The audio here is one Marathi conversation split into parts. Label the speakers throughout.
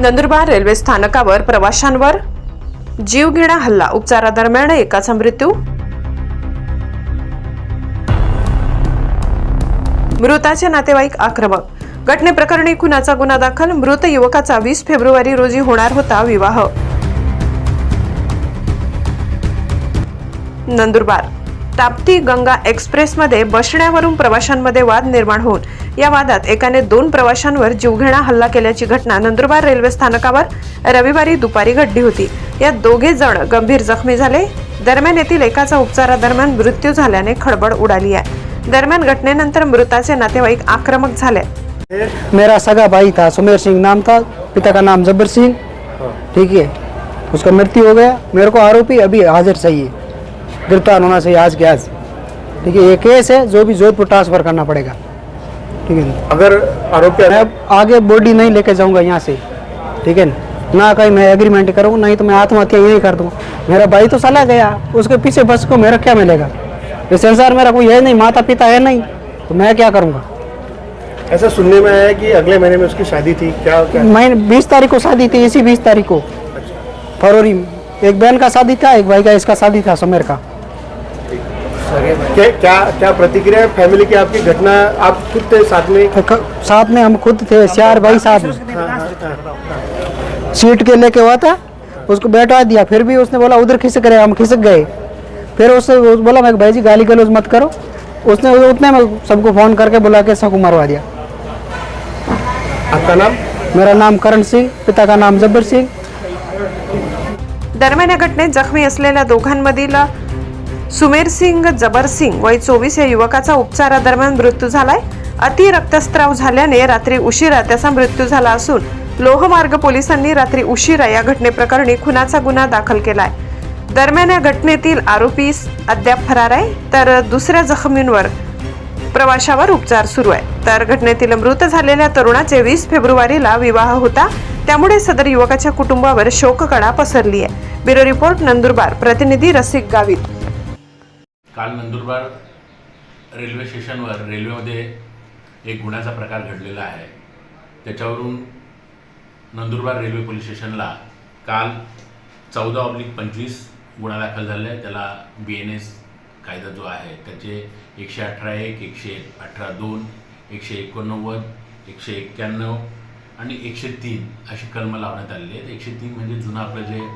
Speaker 1: नंदुरबार रेल्वे स्थानकावर प्रवाशांवर जीवघेणा हल्ला. उपचारादरम्यान एकाचा मृत्यू. मृताचे नातेवाईक आक्रमक. घटनेप्रकरणी खुनाचा गुन्हा दाखल. मृत युवकाचा वीस फेब्रुवारी रोजी होणार होता विवाह. नंदुरबार ताप्ती गंगा एक्सप्रेसमध्ये बसण्यावरून प्रवाशांमध्ये वाद निर्माण होऊन या वादात एकाने दोन प्रवाशांवर जीवघेणा हल्ला केल्याची घटना नंदुरबार रेल्वे स्थानकावर रविवारी दुपारी घडली होती. यात दोघे जण गंभीर जखमी झाले. दरम्यान येथील एकाचा उपचारादरम्यान मृत्यू झाल्याने खळबळ उडाली आहे. दरम्यान घटनेनंतर मृताचे नातेवाईक आक्रमक झाले.
Speaker 2: मेरा सगा भाई था सुमेर सिंह नाम था। पिता का नाम जब्बर सिंह। ठीक है। उसका मृत्यु हो गया। मेरे को आरोपी अभी हाजिर चाहिए गिरफ़्तार होना चाहिए आज के आज। ठीक है ये केस है जो भी जोधपुर ट्रांसफ़र करना पड़ेगा। ठीक है
Speaker 3: अगर आरोपी
Speaker 2: मैं आगे बॉडी नहीं लेके जाऊँगा यहाँ से। ठीक है ना? कहीं मैं एग्रीमेंट करूँ नहीं तो मैं आत्महत्या यही कर दूँ। मेरा भाई तो चला गया उसके पीछे बस को मेरा क्या मिलेगा? ये संसार मेरा कोई है नहीं माता पिता है नहीं तो मैं क्या करूँगा?
Speaker 3: ऐसा सुनने में आया कि अगले महीने में उसकी शादी थी क्या क्या
Speaker 2: मैं बीस तारीख को शादी थी इसी बीस तारीख को। फरवरी में एक बहन का शादी था एक भाई का इसका शादी था समेर का।
Speaker 3: क्या क्या क्या प्रतिक्रिया है? फैमिली की आपकी घटना आप खुद थे साथ में?
Speaker 2: साथ में हम खुद थे चार भाई साथ में।
Speaker 3: हाँ, हाँ, हाँ।
Speaker 2: सीट के लेके हुआ था उसको बैठा दिया फिर भी उसने बोला उधर खिसक रहे हम खिसक गए। फिर उससे उस बोला मैं भाई जी गाली गलौज मत करो। उसने उतने में सबको फ़ोन करके बुला के सबको मरवा दिया।
Speaker 3: आपका नाम?
Speaker 2: मेरा नाम करण सिंह पिता का नाम जब्बर सिंह।
Speaker 1: दरम्यान या घटनेत जखमी असलेल्या दोघांमधील सुमेर सिंग जबर सिंग वय चोवीस या युवकाचा उपचारादरम्यान मृत्यू झालाय. अति रक्तस्त्राव झाल्याने रात्री उशिरा त्याचा मृत्यू झाला असून लोहमार्ग पोलिसांनी रात्री उशिरा या घटनेप्रकरणी खुनाचा गुन्हा दाखल केलाय. दरम्यान या घटनेतील आरोपी अद्याप फरार आहे तर दुसऱ्या जखमींवर प्रवाशावर उपचार सुरू आहे. तर घटनेतील मृत झालेल्या तरुणाचे वीस फेब्रुवारीला विवाह होता. त्यामुळे सदर युवकाच्या कुटुंबावर शोककळा पसरली आहे ब्युरो रिपोर्ट नंदुरबार. प्रतिनिधी रसिक गावित.
Speaker 4: काल नंदुरबार रेल्वे स्टेशनवर रेल्वेमध्ये एक गुन्ह्याचा प्रकार घडलेला आहे. त्याच्यावरून नंदुरबार रेल्वे पोलीस स्टेशनला काल चौदा ऑब्लिक पंचवीस गुन्हा दाखल झाला. आहे त्याला बी एन एस कायदा जो आहे त्याचे एकशे अठरा एक एकशे अठरा दोन एकशे एकोणनव्वद एकशे एक्क्याण्णव आणि एकशे तीन अशी कलमं लावण्यात आलेली आहेत. एकशे तीन म्हणजे जुनं आपलं जे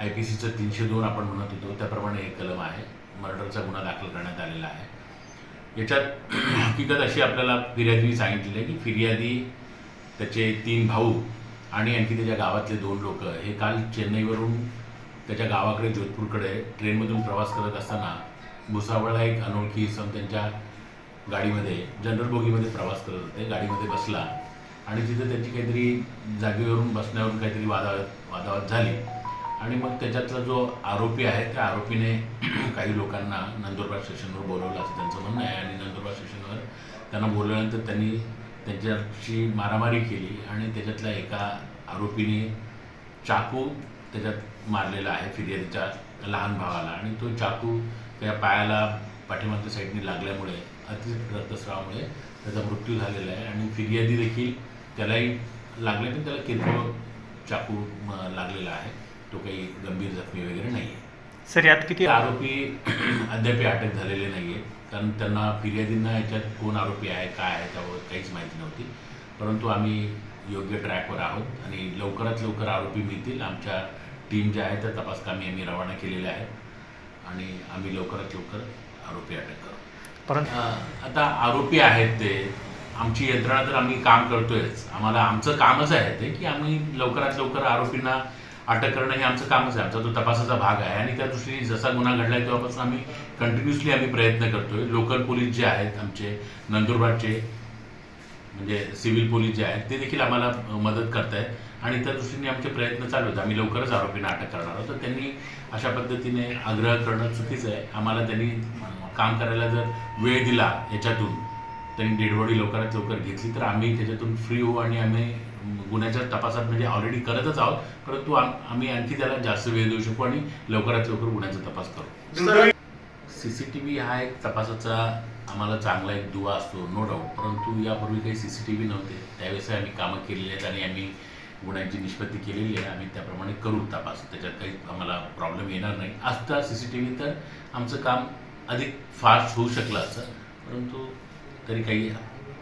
Speaker 4: आय पी सीचं तीनशे दोन आपण म्हणत होतो त्याप्रमाणे एक कलम आहे. मर्डरचा गुन्हा दाखल करण्यात आलेला आहे. याच्यात हकीकत अशी आपल्याला फिर्यादीने सांगितलेली आहे की फिर्यादी त्याचे तीन भाऊ आणि आणखी त्याच्या गावातले दोन लोक हे काल चेन्नईवरून त्याच्या गावाकडे जोधपूरकडे ट्रेनमधून प्रवास करत असताना भुसावळला एक अनोळखी सम त्यांच्या गाडीमध्ये जनरल बोगीमध्ये प्रवास करत होते. गाडीमध्ये बसला आणि तिथं त्याची काहीतरी जागेवरून बसण्यावरून काहीतरी वादावत वादावाद झाली. आणि मग त्याच्यातला जो आरोपी आहे त्या आरोपीने काही लोकांना नंदुरबार स्टेशनवर बोलवलं असं त्यांचं म्हणणं आहे. आणि नंदुरबार स्टेशनवर त्यांना बोलवल्यानंतर त्यांनी त्यांच्याशी मारामारी केली आणि त्याच्यातल्या एका आरोपीने चाकू त्याच्यात मारलेला आहे फिर्यादीच्या लहान भावाला. आणि तो चाकू त्या पायाला पाठीमागच्या साईडने लागल्यामुळे अति रक्तस्रावामुळे त्याचा मृत्यू झालेला आहे. आणि फिर्यादी देखील त्यालाही लागले पण त्याला किरकोळ चाकू लागलेला आहे. तो काही गंभीर जखमी वगैरे नाही आहे
Speaker 5: सर यात किती
Speaker 4: आरोपी अद्याप अटक झालेले नाही आहे कारण त्यांना फिर्यादींना याच्यात कोण आरोपी आहे काय आहे त्यावर काहीच माहिती नव्हती. परंतु आम्ही योग्य ट्रॅकवर आहोत आणि लवकरात लवकर आरोपी मिळतील. आमच्या टीम ज्या आहे त्या तपासकामी आम्ही रवाना केलेल्या आहेत. आणि आम्ही लवकरात लवकर आरोपी अटक करू.
Speaker 5: परंतु
Speaker 4: आता आरोपी आहेत ते. आमची यंत्रणा तर आम्ही काम करतोयच. आम्हाला आमचं कामच आहे ते की आम्ही लवकरात लवकर आरोपींना अटक करणं हे आमचं कामच आहे. आमचा तो तपासाचा भाग आहे आणि त्या दृष्टीने जसा गुन्हा घडलाय तेव्हापासून आम्ही कंटिन्युअसली आम्ही प्रयत्न करतोय. लोकल पोलीस जे आहेत आमचे नंदुरबारचे म्हणजे सिव्हिल पोलीस जे आहेत ते देखील आम्हाला मदत करत आहेत आणि त्या दृष्टीने आमचे प्रयत्न चालू आहेत. आम्ही लवकरच आरोपींना अटक करणार आहोत. तर त्यांनी अशा पद्धतीने आग्रह करणं चुकीचं आहे. आम्हाला त्यांनी काम करायला जर वेळ दिला याच्यातून त्यांनी डेडबॉडी लवकरात लवकर घेतली तर आम्ही त्याच्यातून फ्री होऊ आणि आम्ही गुन्ह्याच्या तपासात म्हणजे ऑलरेडी करतच आहोत. परंतु आम- आम्ही आणखी त्याला जास्त वेळ देऊ शकू आणि लवकरात लवकर गुन्ह्याचा तपास करू. सी सी टी व्ही हा एक तपासाचा आम्हाला चांगला एक दुवा असतो नो डाऊट परंतु यापूर्वी काही सी सी टी व्ही नव्हते. त्यावेळेस आम्ही कामं केलेली आहेत आणि आम्ही गुन्ह्यांची निष्पत्ती केलेली आहे. आम्ही त्याप्रमाणे करू तपास. त्याच्यात काही आम्हाला प्रॉब्लेम येणार नाही. असता सी सी टी व्ही तर आमचं काम अधिक फास्ट होऊ शकलं असतं. परंतु तरी काही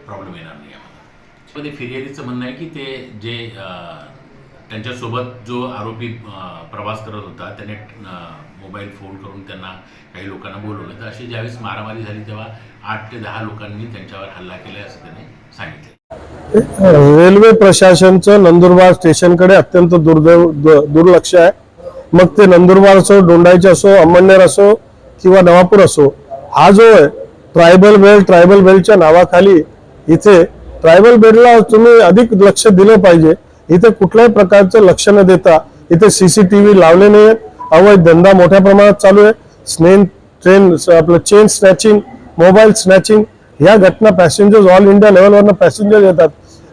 Speaker 4: प्रॉब्लेम येणार नाही आम्हाला. मध्ये फिर्यादीचं म्हणणं आहे की ते जे त्यांच्यासोबत जो आरोपी प्रवास करत होता त्याने मोबाईल फोन करून त्यांना काही लोकांना बोलवलं. तर अशी ज्यावेळेस मारामारी झाली तेव्हा आठ ते दहा लोकांनी त्यांच्यावर हल्ला केला असं त्याने सांगितले.
Speaker 5: रेल्वे प्रशासनचं नंदुरबार स्टेशनकडे अत्यंत दुर्दैव दुर्लक्ष आहे. मग ते नंदुरबार असो डोंडाईचे असो अंमळनेर असो किंवा नवापूर असो हा जो आहे ट्रायबल बेल्ट ट्रायबल बेल्टच्या नावाखाली इथे ट्रायबल बेडला तुम्ही अधिक लक्ष दिलं पाहिजे. इथे कुठल्याही प्रकारचं लक्ष न देता इथे सीसीटीव्ही लावले नाही अवैध धंदा मोठ्या प्रमाणात चालू आहे. स्नेन ट्रेन आपलं चेन स्नॅचिंग मोबाईल स्नॅचिंग ह्या घटना पॅसेंजर्स ऑल इंडिया लेवलवरनं पॅसेंजर येतात.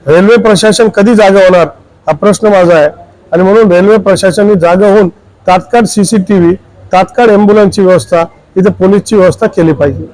Speaker 5: रेल्वे प्रशासन कधी जागा होणार? हा प्रश्न माझा आहे. आणि म्हणून रेल्वे प्रशासनने जागा होऊन तात्काळ सीसीटीव्ही तात्काळ अँब्युलन्सची व्यवस्था इथे पोलीसची व्यवस्था केली पाहिजे.